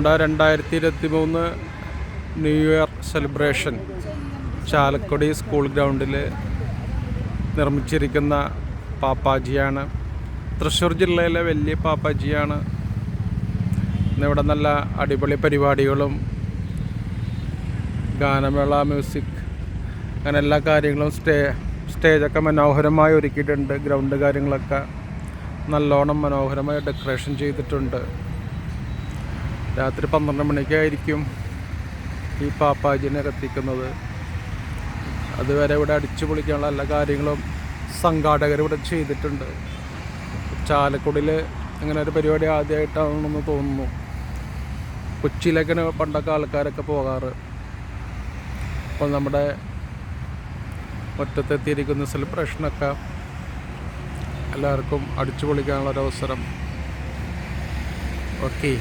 നമ്മുടെ രണ്ടായിരത്തി ഇരുപത്തി മൂന്ന് new year celebration Chalakudy school ഗ്രൗണ്ടിൽ നിർമ്മിച്ചിരിക്കുന്ന പാപ്പാജിയാണ്. തൃശ്ശൂർ ജില്ലയിലെ വലിയ പാപ്പാജിയാണ്. ഇന്നിവിടെ നല്ല അടിപൊളി പരിപാടികളും ഗാനമേള മ്യൂസിക് അങ്ങനെ എല്ലാ കാര്യങ്ങളും സ്റ്റേ സ്റ്റേജൊക്കെ മനോഹരമായി ഒരുക്കിയിട്ടുണ്ട്. ഗ്രൗണ്ട് കാര്യങ്ങളൊക്കെ നല്ലോണം മനോഹരമായി ഡെക്കറേഷൻ ചെയ്തിട്ടുണ്ട്. രാത്രി പന്ത്രണ്ട് മണിക്കായിരിക്കും ഈ പാപ്പാജിനെ കത്തിക്കുന്നത് അതുവരെ ഇവിടെ അടിച്ചു പൊളിക്കാനുള്ള എല്ലാ കാര്യങ്ങളും സംഘാടകർ ഇവിടെ ചെയ്തിട്ടുണ്ട്. ചാലക്കുടിയിൽ ഇങ്ങനെ ഒരു പരിപാടി ആദ്യമായിട്ടാണെന്ന് തോന്നുന്നു. കൊച്ചിയിലേക്കാണ് പണ്ടൊക്കെ ആൾക്കാരൊക്കെ പോകാറ്. അപ്പോൾ നമ്മുടെ ഒറ്റത്തെത്തിയിരിക്കുന്ന സെലിബ്രേഷനൊക്കെ എല്ലാവർക്കും അടിച്ചു പൊളിക്കാനുള്ളൊരവസരം ഓക്കെ.